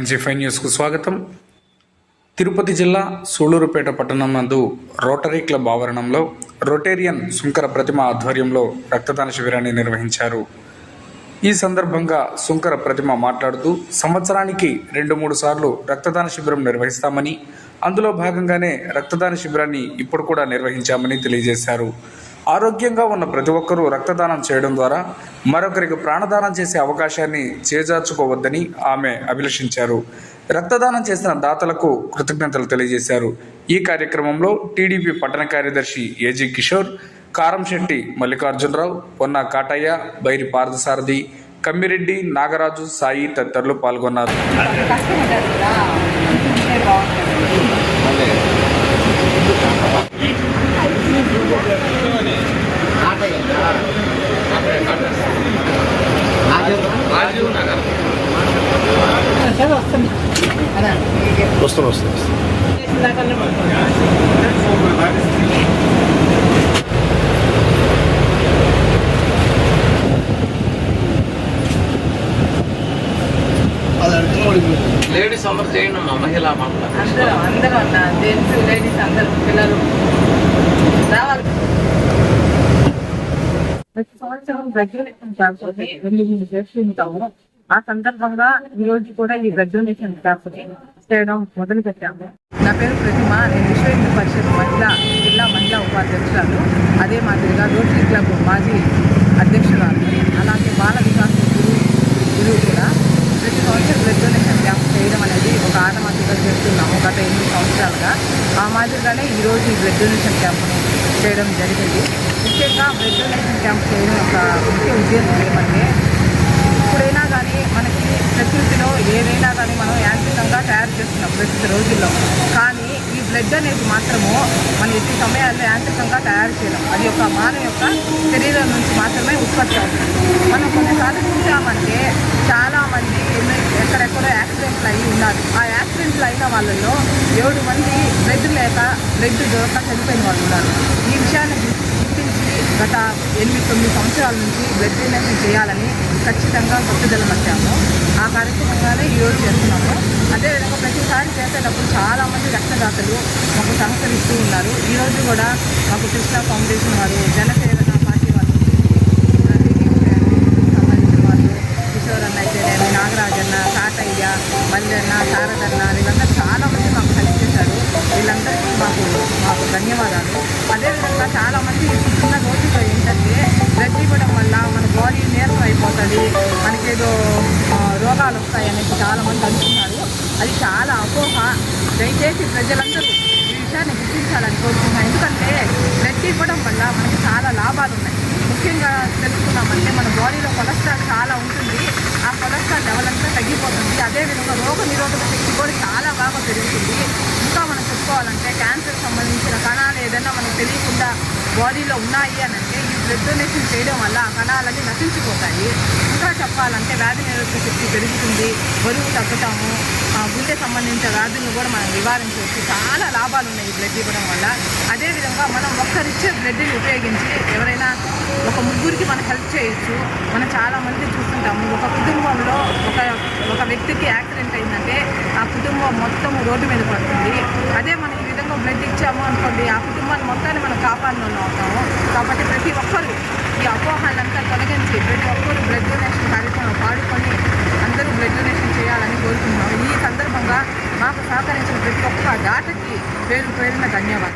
NG five న్యూస్కు స్వాగతం. తిరుపతి జిల్లా సూళూరుపేట పట్టణం నందు రోటరీ క్లబ్ ఆవరణంలో రొటేరియన్ సుంకర ప్రతిమ ఆధ్వర్యంలో రక్తదాన శిబిరాన్ని నిర్వహించారు. ఈ సందర్భంగా సుంకర ప్రతిమ మాట్లాడుతూ సంవత్సరానికి రెండు మూడు సార్లు రక్తదాన శిబిరం నిర్వహిస్తామని అందులో భాగంగానే రక్తదాన శిబిరాన్ని ఇప్పుడు కూడా నిర్వహించామని తెలియజేశారు. ఆరోగ్యంగా ఉన్న ప్రతి ఒక్కరూ రక్తదానం చేయడం ద్వారా మరొకరికి ప్రాణదానం చేసే అవకాశాన్ని చేజార్చుకోవద్దని ఆమె అభిలషించారు. రక్తదానం చేసిన దాతలకు కృతజ్ఞతలు తెలియజేశారు. ఈ కార్యక్రమంలో టీడీపీ పట్టణ కార్యదర్శి ఏజీ కిషోర్ కారంశెట్టి మల్లికార్జునరావు పొన్న కాటయ్య బైరి పార్థసారథి కమ్మిరెడ్డి నాగరాజు సాయి తదితరులు పాల్గొన్నారు. రాజీవ్ నగర్ అదే వస్తాను వస్తాను లేడీస్ అందరూ చేయండి అమ్మా మహిళా మండలం. అందరూ అందరూ అన్న జెంట్స్ లేడీస్ అందరూ పిల్లలు. రావాలి. ప్రతి సంవత్సరం గ్రాడ్యుయేషన్ క్యాంప్ ఎనిమిది చేస్తుంటాము ఆ సందర్భంగా ఈ రోజు కూడా ఈ గ్రాడ్యుయేషన్ క్యాంప్ చేయడం మొదలు పెట్టాము నా పేరు ప్రతిమ నేను విశ్వ హిందూ పరిషత్ మహిళ జిల్లా మహిళా ఉపాధ్యక్షురాలు అదే మాదిరిగా రోటరీ క్లబ్ మాజీ అధ్యక్షురాలు. అలాగే బాల వికాస్ గురువు గురువు కూడా ప్రతి సంవత్సరం బ్లడ్ క్యాంప్ చేయడం అనేది ఒక ఆటమాటిగా చేస్తున్నాము గత ఎనిమిది సంవత్సరాలుగా ఆ మాదిరిగానే ఈరోజు ఈ బ్లడ్ క్యాంప్ను చేయడం జరిగింది. ముఖ్యంగా బ్లడ్ డొనేషన్ క్యాంప్ చేయడం ఒక ముఖ్య ఉద్దేశం ఏమంటే ఇప్పుడైనా కానీ మనకి ప్రకృతిలో ఏదైనా కానీ మనం యాంత్రికంగా తయారు చేస్తున్నాం ప్రస్తుత రోజుల్లో. కానీ ఈ బ్లడ్ అనేది మాత్రము మనం ఎట్టి సమయాల్లో యాంత్రికంగా తయారు చేయడం అది ఒక మానవ యొక్క శరీరం నుంచి మాత్రమే ఉత్పత్తి అవుతుంది. మనం కొన్నిసార్లు చూసామంటే చాలామంది ఎక్కడెక్కడో యాక్సిడెంట్లు అయ్యి ఉన్నారు. ఆ యాక్సిడెంట్లు అయిన వాళ్ళలో ఏడు మంది బ్లడ్ లేక బ్లడ్ దొరక చనిపోయిన వాళ్ళు ఉన్నారు. ఈ విషయాన్ని గుర్తించి గత ఎనిమిది తొమ్మిది సంవత్సరాల నుంచి బ్లడ్ డొనేషన్ చేయాలని ఖచ్చితంగా పట్టుదల పట్టాము ఆ కార్యక్రమంగానే ఈరోజు చేస్తున్నాము. చాలామంది మాకు సహకరిస్తూ ఉన్నారు. ఈరోజు కూడా మాకు కృష్ణ ఫౌండేషన్ వారు జనసేన పార్టీ వాళ్ళు సంబంధించిన వాళ్ళు కిషోర్ అన్న అయితేనేమి నాగరాజన్న కాటయ్య మల్లన్న శారదన్న వీళ్ళందరూ చాలామంది మాకు హెల్ప్ చేశారు. వీళ్ళందరికీ మాకు మాకు ధన్యవాదాలు. అదేవిధంగా చాలామంది చిన్న రోజుల్లో ఏంటంటే గడ్డి ఇవ్వడం వల్ల మన బాడీ నీరసం అయిపోతుంది మనకేదో రోగాలు వస్తాయనేసి చాలామంది అనుకున్నారు. అది చాలా అపోహ. దయచేసి ప్రజలందరూ ఈ విషయాన్ని గుర్తించాలని కోరుకుంటున్నాను. ఎందుకంటే బ్లడ్ ఇవ్వడం వల్ల మనకి చాలా లాభాలు ఉన్నాయి. ముఖ్యంగా తెలుసుకున్నామంటే మన బాడీలో కొలెస్ట్రాల్ చాలా ఉంటుంది. ఆ కొలెస్ట్రాల్ లెవెల్ అంతా తగ్గిపోతుంది. అదేవిధంగా రోగ నిరోధక శక్తి కూడా చాలా బాగా పెరుగుతుంది. ఇంకా మనం చెప్పుకోవాలంటే క్యాన్సర్ సంబంధించిన కణాలు ఏదైనా మనకు తెలియకుండా బాడీలో ఉన్నాయి అని అంటే ఈ బ్లడ్ డొనేషన్ చేయడం వల్ల ఆ కణాలన్నీ నశించిపోతాయి. చెప్పాలంటే వ్యాధి నిరోధక శక్తి పెరుగుతుంది బరువు తగ్గుతాము. ఆ గుండె సంబంధించిన వ్యాధులను కూడా మనం నివారించవచ్చు. చాలా లాభాలు ఉన్నాయి ఈ బ్లడ్ ఇవ్వడం వల్ల. అదేవిధంగా మనం ఒక్కరిచ్చే బ్లడ్ని ఉపయోగించి ఎవరైనా ఒక ముగ్గురికి మనం హెల్ప్ చేయొచ్చు. మనం చాలా మంది చూస్తుంటాము. ఒక కుటుంబంలో ఒక ఒక వ్యక్తికి యాక్సిడెంట్ అయిందంటే ఆ కుటుంబం మొత్తం రోడ్డు మీద పడుతుంది. అదే మనం ఈ విధంగా బ్లడ్ ఇచ్చాము అనుకోండి ఆ కుటుంబాన్ని మొత్తాన్ని మనం కాపాడిన కాబట్టి ప్రతి ఒక్కరూ ఈ అపోహలంతా తొలగించి ప్రతి ఒక్కరూ బ్లడ్ డొనేషన్ కార్యక్రమం పాడుకొని అందరూ బ్లడ్ డొనేషన్ చేయాలని కోరుకుంటున్నాం ఈ సందర్భంగా మాకు సహకరించిన ప్రతి ఒక్క దాటకి పేరు పేరున ధన్యవాదాలు.